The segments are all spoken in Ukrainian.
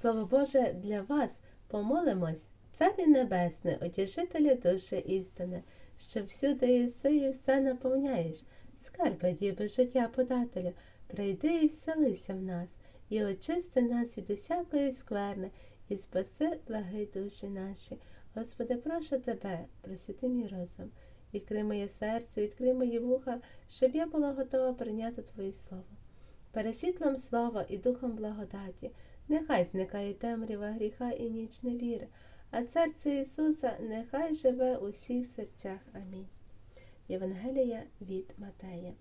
Слово Боже для вас помолимось, Царі Небесне, утішителю душі істини, що всюди єси і все наповняєш, скарби діби життя подателю, прийди і вселися в нас, і очисти нас від усякої скверни, і спаси благи душі наші. Господи, прошу тебе, присвяти мій розум, відкрий моє серце, відкрий мої вуха, щоб я була готова прийняти Твоє Слово. Пересвітлом слова і духом благодаті, нехай зникає темрява гріха і ніч невіри, а серце Ісуса нехай живе у всіх серцях. Амінь. Євангелія від Матея,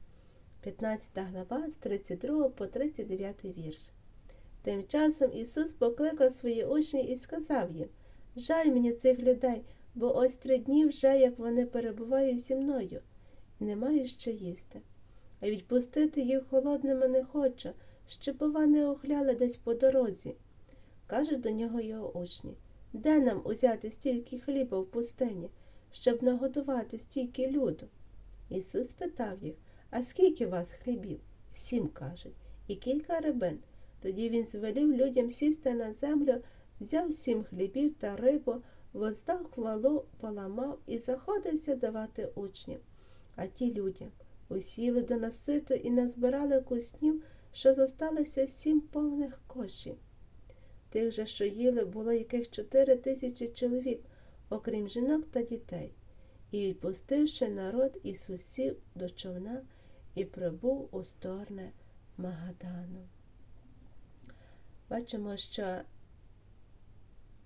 15 глава з 32 по 39 вірш. Тим часом Ісус покликав свої учні і сказав їм Жаль мені цих людей, бо ось три дні вже, як вони перебувають зі мною, і не мають що їсти. А відпустити їх холодними не хочу, щоб бува не охляли десь по дорозі. Кажуть до нього його учні де нам узяти стільки хліба в пустині, щоб нагодувати стільки люду? Ісус спитав їх А скільки у вас хлібів? Сім кажуть, і кілька рибин. Тоді він звелів людям сісти на землю, взяв сім хлібів та рибу, воздав хвалу, поламав і заходився давати учням. А ті людям усіли до наситу і назбирали куснів, що зосталося сім повних кошів. Тих же, що їли, було яких чотири тисячі чоловік, окрім жінок та дітей. І, відпустивши народ, Ісус сів до човна і прибув у сторони Магадану. Бачимо, що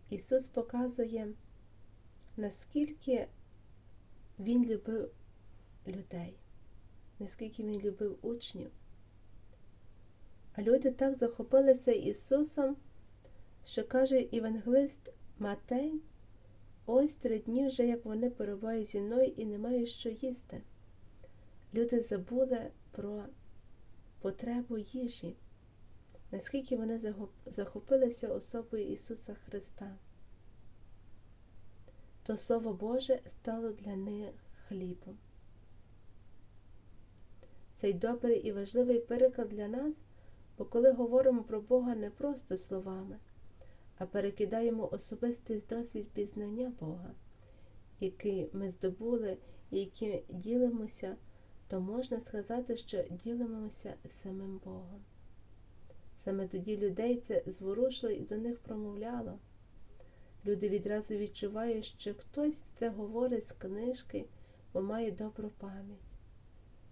Ісус показує, наскільки Він любив людей, наскільки Він любив учнів. А люди так захопилися Ісусом, що каже Євангелист Матей, ось три дні вже, як вони перебувають зі мною і не мають що їсти. Люди забули про потребу їжі, наскільки вони захопилися особою Ісуса Христа. То Слово Боже стало для них хлібом. Цей добрий і важливий переклад для нас, бо коли говоримо про Бога не просто словами, а перекидаємо особистий досвід пізнання Бога, який ми здобули і яким ділимося, то можна сказати, що ділимося самим Богом. Саме тоді людей це зворушило і до них промовляло. Люди відразу відчувають, що хтось це говорить з книжки, бо має добру пам'ять.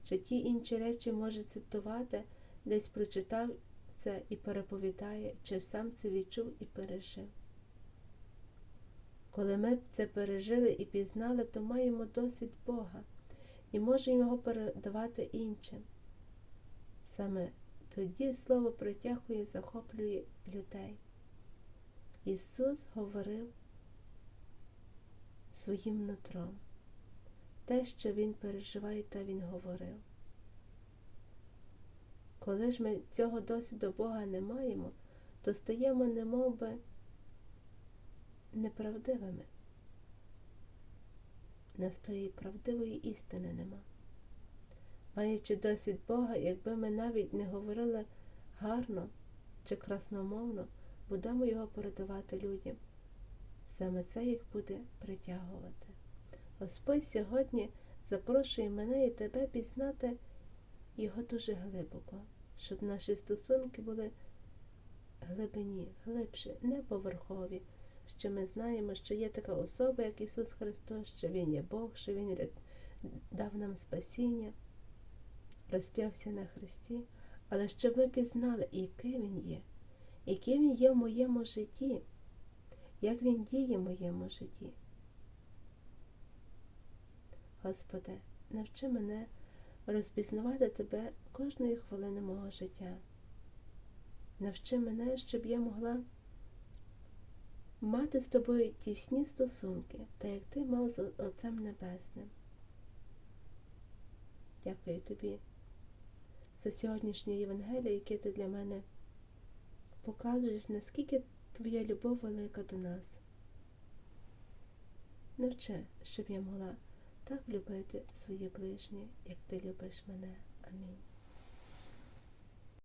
Чи ті інші речі може цитувати, десь прочитав це і переповідає, чи сам це відчув і пережив. Коли ми це пережили і пізнали, то маємо досвід Бога і можемо його передавати іншим. Саме тоді Слово притягує, захоплює людей. Ісус говорив своїм нутром. Те, що Він переживає, та Він говорив. Коли ж ми цього досвіду Бога не маємо, то стаємо немов би неправдивими. Нас тої правдивої істини нема. Маючи досвід Бога, якби ми навіть не говорили гарно чи красномовно, будемо його передавати людям. Саме це їх буде притягувати. Господь сьогодні запрошує мене і тебе пізнати його дуже глибоко, щоб наші стосунки були глибині, глибші, не поверхові, що ми знаємо, що є така особа, як Ісус Христос, що Він є Бог, що Він дав нам спасіння, розп'явся на Христі, але щоб ми пізнали, який Він є, який Він є в моєму житті, як Він діє в моєму житті. Господи, навчи мене розпізнавати Тебе кожної хвилини мого життя. Навчи мене, щоб я могла мати з тобою тісні стосунки, та як ти мав з Отцем Небесним. Дякую тобі за сьогоднішнє Євангеліє, яке ти для мене показуєш, наскільки твоя любов велика до нас. Навчи, щоб я могла так любити своє ближнє, як ти любиш мене. Амінь.